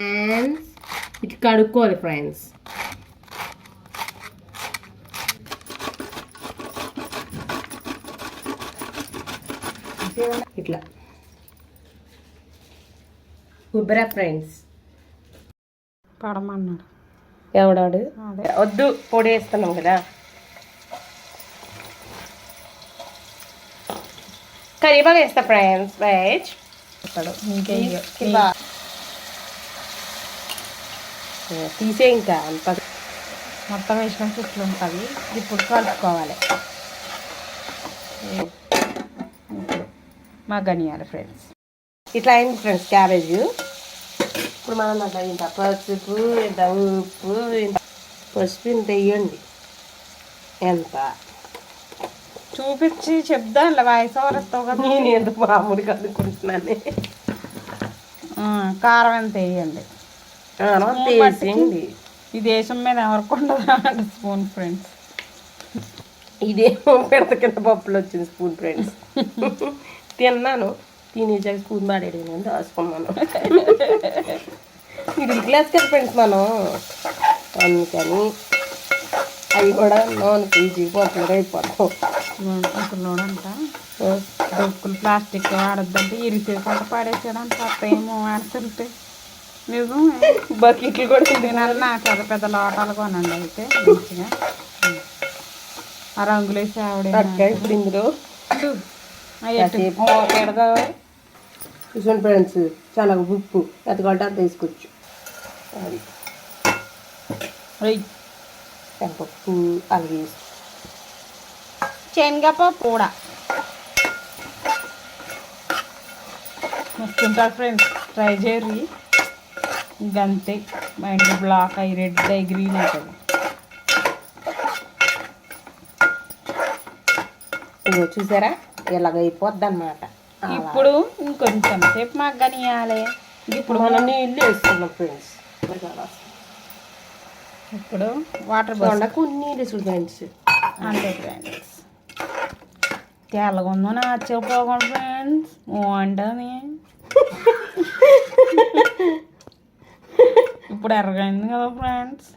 Friends ఇటు కడుక్కోవాలి friends ఇట్లా. కొబ్బరి ఫ్రెండ్స్ పడమన్నాడు. ఎవడాడు? వద్దు పొడి వేస్తున్నాం కదా. కరివేపాకు వేస్తా ఫ్రెండ్స్ వెజ్ ఇంకేం తీసే ఇంకా అంత మొత్తం వేసిన ఇట్లా ఉంటుంది ఇప్పుడు కలుపుకోవాలి. మా మగ్గనియాలి ఫ్రెండ్స్ ఇట్లా అయింది ఫ్రెండ్స్ క్యాబేజ్ ఇప్పుడు మనం అట్లా ఇంత పసుపు ఇంత ఉప్పు ఇంత పసుపు ఇంత వేయండి ఎంత? చూపించి చెప్దాంలే వాయిస్ ఓవరస్తావు కదా నేను ఎందుకు మామూలుగా అనుకుంటున్నాను? కారం ఎంత వేయండి ఈ దేశం మీద ఎవరికి ఉండదు స్పూన్ ఫ్రెండ్స్. ఇదేమో పెడత కింద పప్పులు వచ్చింది స్పూన్ ఫ్రెండ్స్. తిన్నాను. తినేసాక స్పూన్ పాడేయడం దాచుకున్నాను మిడిల్ క్లాస్ కదా ఫ్రెండ్స్ మనం. అందుకని అవి కూడా నూనె పీజీ పొట్టులుగా అయిపోతాం నూడంట డొక్కులు ప్లాస్టిక్ వాడద్దంటే ఇరిసేకుండా పడేసాడంట. అత్త ఏమో వాడుతుంటే నిజం బకెట్లు కూడా తినాలి. నా పెద్ద పెద్ద లోటాలు కొనండి అయితే మంచిగా. ఆ రంగులు వేసి ఆవిడ ఇప్పుడు ఇందులో. చూసుకోండి ఫ్రెండ్స్ చాలా ఉప్పు. ఎంత కావాలంటే అంత వేసుకోవచ్చు. శనగపప్పు అలాగే శనగపప్పు కూడా. మస్తుంటారు ఫ్రెండ్స్. ట్రై చేయరు ఇంకంతే. మైండ్ బ్లాక్ అయ్యి రెడ్ అయ్యి గ్రీన్ అవుతుంది ఇదిగో చూసారా? ఇలాగ అయిపోద్ది అనమాట ఇప్పుడు ఇంకొంచెం సేపు మగ్గనియాలి. ఇప్పుడు మనం నీళ్ళు వేస్తున్నాం ఫ్రెండ్స్ ఇప్పుడు వాటర్ బస్ దొండకు నీళ్ళు ఫ్రెండ్స్ అంతే ఫ్రెండ్స్ తెల్లగా ఉందో నచ్చకపోకుండా ఫ్రెండ్స్ బాగుంటుంది ఇప్పుడు ఎర్రగైంది కదా ఫ్రెండ్స్.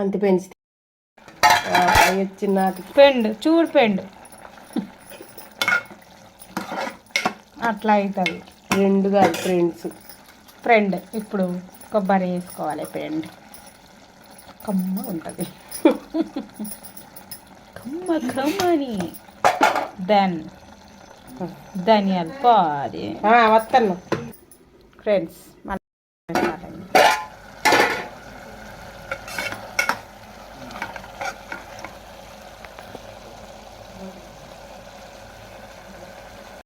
అంతే పెంచి నాటికి పెండు చూడు పెండు. అట్లా అవుతుంది రెండు కాదు ఫ్రెండ్స్. ఫ్రెండ్ ఇప్పుడు కొబ్బరి వేసుకోవాలి ఫ్రెండ్ కమ్మ ఉంటుంది. కమ్మ కమ్మని దెన్ ధనియాల పాది వస్తాను ఫ్రెండ్స్